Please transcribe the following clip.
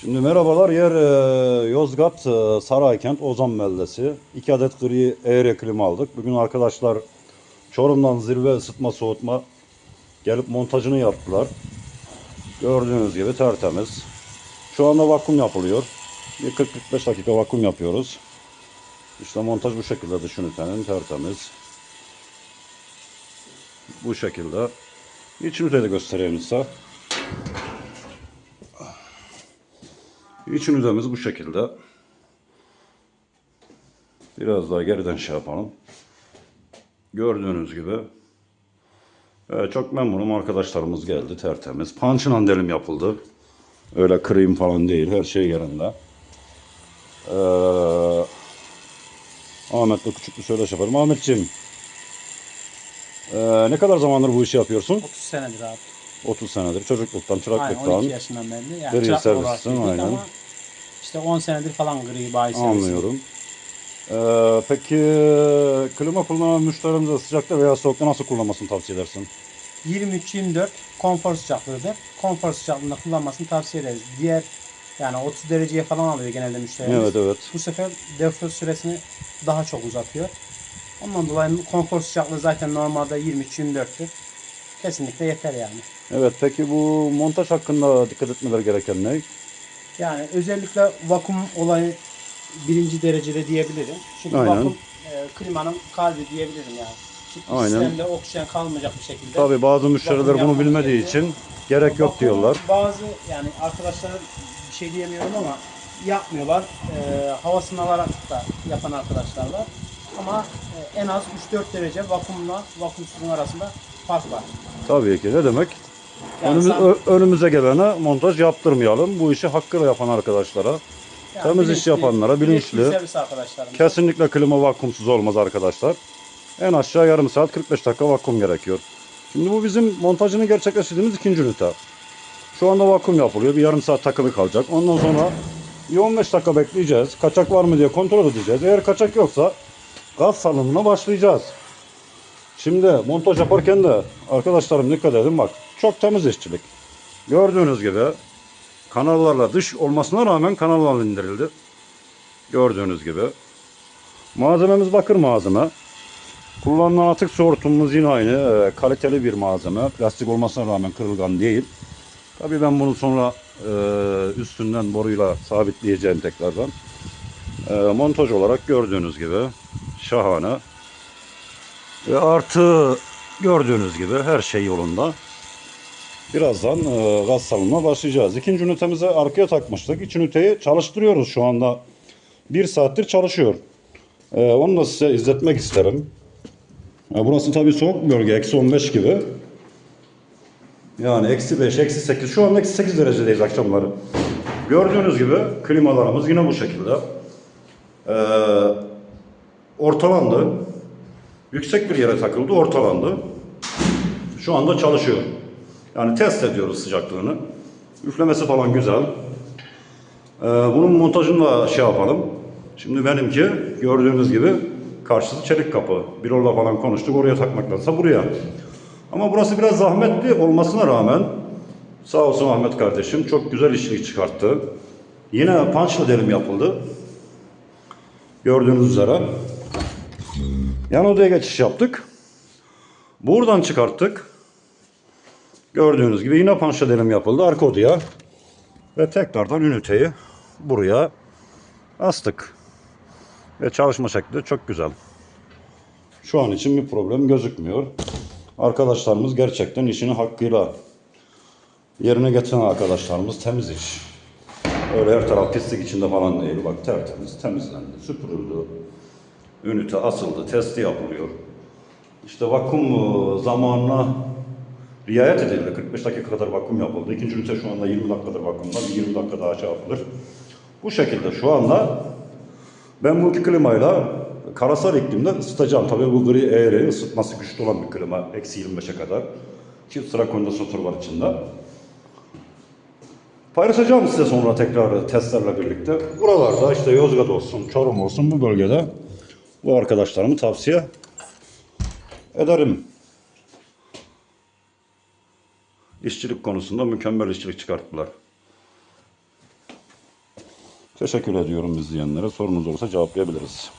Şimdi merhabalar yer e, Yozgat e, Saraykent Ozan Beldesi. 2 adet gri eğre klima aldık. Bugün arkadaşlar Çorum'dan zirve ısıtma soğutma gelip montajını yaptılar. Gördüğünüz gibi tertemiz. Şu anda vakum yapılıyor. Bir 40-45 dakika vakum yapıyoruz. İşte montaj bu şekilde dış ünitenin tertemiz. Bu şekilde. İç üniteyi de göstereyim size. İç ünitemiz bu şekilde. Biraz daha geriden şey yapalım. Gördüğünüz gibi. Evet, çok memnunum. Arkadaşlarımız geldi tertemiz. Punch delim yapıldı. Öyle kırayım falan değil. Her şey yerinde. Ee, Ahmet'le küçük bir söyleşi yapalım. Ahmetciğim. ee, ne kadar zamandır bu işi yapıyorsun? 30 senedir abi. 30 senedir. Çocukluktan, Aynen çıraklıktan. 12 yaşından beri. Yani olarak girdik aynen. Ama işte 10 senedir falan gri servisi. Anlıyorum. Ee, peki klima kullanan müşterimize sıcakta veya soğukta nasıl kullanmasını tavsiye edersin? 23-24 konfor sıcaklığıdır. Konfor sıcaklığında kullanmasını tavsiye ederiz. Diğer yani 30 dereceye falan alıyor genelde müşterimiz. Evet evet. Bu sefer defrost süresini daha çok uzatıyor. Ondan dolayı konfor sıcaklığı zaten normalde 23-24'tür. Kesinlikle yeter yani. Evet peki bu montaj hakkında dikkat etmeleri gereken ne? Yani özellikle vakum olayı birinci derecede diyebilirim. Çünkü Aynen. vakum e, klimanın kalbi diyebilirim yani. Çünkü Aynen. sistemde oksijen kalmayacak bir şekilde. Tabi bazı müşteriler bunu bilmediği için gerek yok Vakum diyorlar. Bazı yani arkadaşlar bir şey diyemiyorum ama yapmıyorlar. E, havasını alarak da yapan arkadaşlar var. Ama e, en az 3-4 derece vakumla vakumsuzun arasında fark var. Tabii ki ne demek? Yani Önümüz, önümüze gelene montaj yaptırmayalım. Bu işi hakkıyla yapan arkadaşlara, yani temiz iş bilinçli- yapanlara, bilinçli. servis arkadaşlarımız. kesinlikle klima vakumsuz olmaz arkadaşlar. En aşağı yarım saat 45 dakika vakum gerekiyor. Şimdi bu bizim montajını gerçekleştirdiğimiz ikinci ünite. Şu anda vakum yapılıyor. Bir yarım saat takılı kalacak. Ondan sonra bir 15 dakika bekleyeceğiz. Kaçak var mı diye kontrol edeceğiz. Eğer kaçak yoksa gaz salınımına başlayacağız. Şimdi montaj yaparken de arkadaşlarım dikkat edin bak. Çok temiz işçilik. Gördüğünüz gibi kanallarla dış olmasına rağmen kanallarla indirildi. Gördüğünüz gibi. Malzememiz bakır malzeme. Kullanılan atık soğutumumuz yine aynı. e, kaliteli bir malzeme. Plastik olmasına rağmen kırılgan değil. Tabii ben bunu sonra e, üstünden boruyla sabitleyeceğim tekrardan. E, montaj olarak gördüğünüz gibi şahane. Ve artı gördüğünüz gibi her şey yolunda. Birazdan e, gaz salınma başlayacağız. İkinci ünitemizi arkaya takmıştık. İç üniteyi çalıştırıyoruz şu anda. Bir saattir çalışıyor. E, onu da size izletmek isterim. E, burası tabii soğuk bölge. Eksi 15 gibi. Yani eksi 5, eksi 8. Şu an eksi 8 derecedeyiz akşamları. Gördüğünüz gibi klimalarımız yine bu şekilde. E, ortalandı. Yüksek bir yere takıldı, ortalandı. Şu anda çalışıyor. Yani test ediyoruz sıcaklığını. Üflemesi falan güzel. Ee, bunun montajını da şey yapalım. Şimdi benimki gördüğünüz gibi karşısı çelik kapı. Bir orada falan konuştuk oraya takmaktansa buraya. Ama burası biraz zahmetli olmasına rağmen sağ olsun Ahmet kardeşim çok güzel işlik çıkarttı. Yine punchlı delim yapıldı. Gördüğünüz üzere. Yan odaya geçiş yaptık. Buradan çıkarttık. Gördüğünüz gibi yine panşa delim yapıldı arka odaya. Ve tekrardan üniteyi buraya astık. Ve çalışma şekli çok güzel. Şu an için bir problem gözükmüyor. Arkadaşlarımız gerçekten işini hakkıyla yerine getiren arkadaşlarımız temiz iş. Öyle her taraf pislik içinde falan değil. Bak tertemiz, temizlendi, süpürüldü. Ünite asıldı, testi yapılıyor. İşte vakum e, zamanına riayet edildi. 45 dakika kadar vakum yapıldı. İkinci ünite şu anda 20 dakikadır vakumda. Bir 20 dakika daha şey yapılır. Bu şekilde şu anda ben bu klimayla karasal iklimde ısıtacağım. Tabii bu gri eğri ısıtması güçlü olan bir klima. Eksi 25'e kadar. Çift sıra kondansatör var içinde. Paylaşacağım size sonra tekrar testlerle birlikte. Buralarda işte Yozgat olsun, Çorum olsun bu bölgede bu arkadaşlarımı tavsiye ederim. İşçilik konusunda mükemmel işçilik çıkarttılar. Teşekkür ediyorum izleyenlere. Sorunuz olursa cevaplayabiliriz.